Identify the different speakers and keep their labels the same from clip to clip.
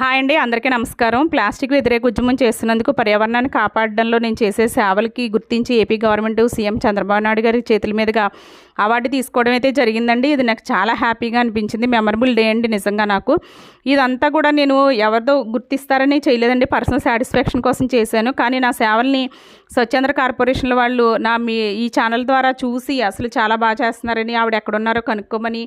Speaker 1: Hi అండి అందరికీ నమస్కారం. ప్లాస్టిక్ వ్యతిరేక ఉద్యమం చేస్తున్నందుకు పర్యావరణాన్ని కాపాడడంలో నేను చేసే సేవలకి గుర్తించి AP government CM Chandrababu Naidu గారి చేతుల మీదుగా అవార్డు తీసుకోవడం అయితే జరిగిందండి. ఇది నాకు చాలా హ్యాపీగా అనిపించింది. మెమరబుల్ డే అండి నిజంగా నాకు. ఇదంతా కూడా నేను ఎవరిదో గుర్తిస్తారని చేయలేదండి. పర్సనల్ సాటిస్ఫాక్షన్ కోసం చేశాను. కానీ నా సేవల్ని స్వచ్ఛంద్ర కార్పొరేషన్ల వాళ్ళు నా మీ ఈ ఛానల్ ద్వారా చూసి అసలు చాలా బాగా చేస్తున్నారని ఆవిడ ఎక్కడున్నారో కనుక్కోమని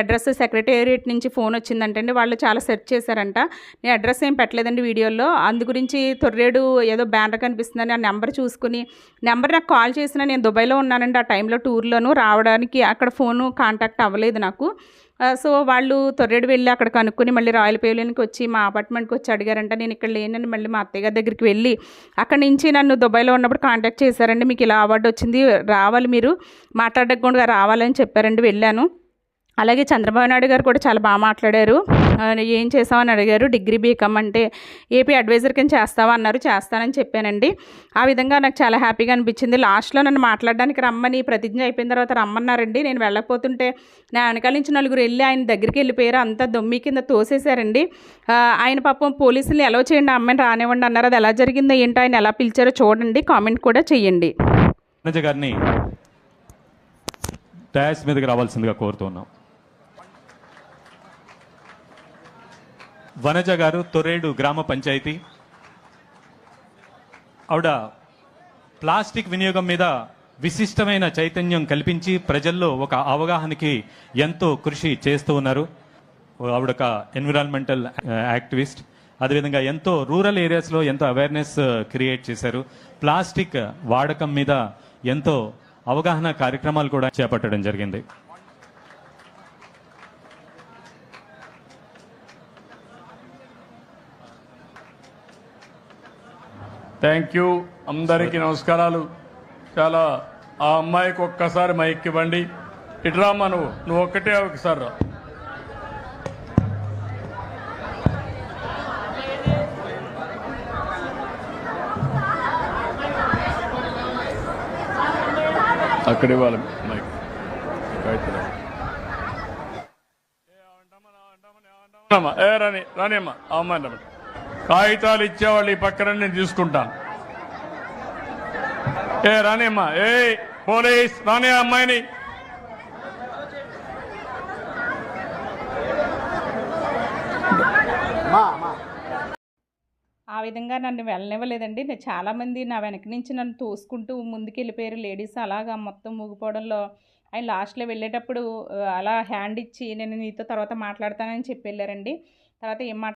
Speaker 1: అడ్రస్ సెక్రటేరియట్ నుంచి ఫోన్ వచ్చిందంటండి. వాళ్ళు చాలా సెర్చ్ చేశారంట. నేను అడ్రస్ ఏం పెట్టలేదండి వీడియోలో. అందు గురించి తొర్రేడు ఏదో బ్యానర్ కనిపిస్తుందని ఆ నెంబర్ చూసుకుని నెంబర్ నాకు కాల్ చేసిన నేను దుబాయ్లో ఉన్నానండి. ఆ టైంలో టూర్లోను రావడానికి అక్కడ ఫోను కాంటాక్ట్ అవ్వలేదు నాకు. సో వాళ్ళు తొర్రేడు వెళ్ళి అక్కడ కనుక్కొని మళ్ళీ రాయల్ పేవ్లియన్కి వచ్చి మా అపార్ట్మెంట్కి వచ్చి అడిగారంట నేను ఇక్కడ లేనని మళ్ళీ మా అత్తయ్య గారి దగ్గరికి వెళ్ళి అక్కడి నుంచి నన్ను దుబాయ్లో ఉన్నప్పుడు కాంటాక్ట్ చేశారండి. మీకు ఇలా అవార్డు వచ్చింది రావాలి మీరు. మాట్లాడకుండా రావాలని చెప్పారండి వెళ్ళాను. అలాగే చంద్రబాబు నాయుడు గారు కూడా చాలా బాగా మాట్లాడారు. ఏం చేసామని అడిగారు. డిగ్రీ బీకామ్ అంటే ఏపీ అడ్వైజర్ కింద చేస్తావా అన్నారు. చేస్తానని చెప్పానండి. ఆ విధంగా నాకు చాలా హ్యాపీగా అనిపించింది. లాస్ట్లో నన్ను మాట్లాడడానికి రమ్మని ప్రతిజ్ఞ అయిపోయిన తర్వాత రమ్మన్నారండి. నేను వెళ్ళకపోతుంటే నా వెనకాల నుంచి నలుగురు వెళ్ళి ఆయన దగ్గరికి వెళ్ళిపోయారు. అంతా దొమ్మి కింద తోసేశారండి. ఆయన పాపం పోలీసులు ఎలా చేయండి ఆ అమ్మాయిని రానివ్వండి అన్నారు. అది ఎలా జరిగిందో ఏంటో ఆయన ఎలా పిలిచారో చూడండి. కామెంట్ కూడా చెయ్యండి
Speaker 2: గారిని డాష్ మీదకి రావాల్సిందిగా కోరుతున్నాం. వనజ గారు తొరేడు గ్రామ పంచాయతీ. ఆవిడ ప్లాస్టిక్ వినియోగం మీద విశిష్టమైన చైతన్యం కల్పించి ప్రజల్లో ఒక అవగాహనకి ఎంతో కృషి చేస్తూ ఉన్నారు. ఆవిడ ఒక ఎన్విరాన్మెంటల్ యాక్టివిస్ట్. అదేవిధంగా ఎంతో రూరల్ ఏరియాస్లో ఎంతో అవేర్నెస్ క్రియేట్ చేశారు. ప్లాస్టిక్ వాడకం మీద ఎంతో అవగాహన కార్యక్రమాలు కూడా చేపట్టడం జరిగింది.
Speaker 3: థ్యాంక్ యూ అందరికీ నమస్కారాలు. చాలా ఆ అమ్మాయికి ఒక్కసారి మైక్ ఇవ్వండి. ఇట్రామ్మా నువ్వు. నువ్వు ఒక్కటే ఒకసారి రా. అక్కడ ఇవ్వాలి మైక్ ఏ రాని రాని అమ్మా. అమ్మాయి కాగితాలు ఇచ్చేవాళ్ళు ఈ పక్కన నేను తీసుకుంటాను. ఏ రాని అమ్మా. ఏ పోలీస్ రాని ఆ అమ్మాయిని.
Speaker 1: ఆ విధంగా నన్ను వెళ్ళనివ్వలేదండి. నేను చాలామంది నా వెనక నుంచి నన్ను తోసుకుంటూ ముందుకు వెళ్ళిపోయారు లేడీస్ అలాగా మొత్తం ఊగిపోవడంలో ఆయన లాస్ట్లో వెళ్ళేటప్పుడు అలా హ్యాండ్ ఇచ్చి నేను నీతో తర్వాత మాట్లాడతానని చెప్పి వెళ్ళారండి. తర్వాత ఏం మాట్లాడారు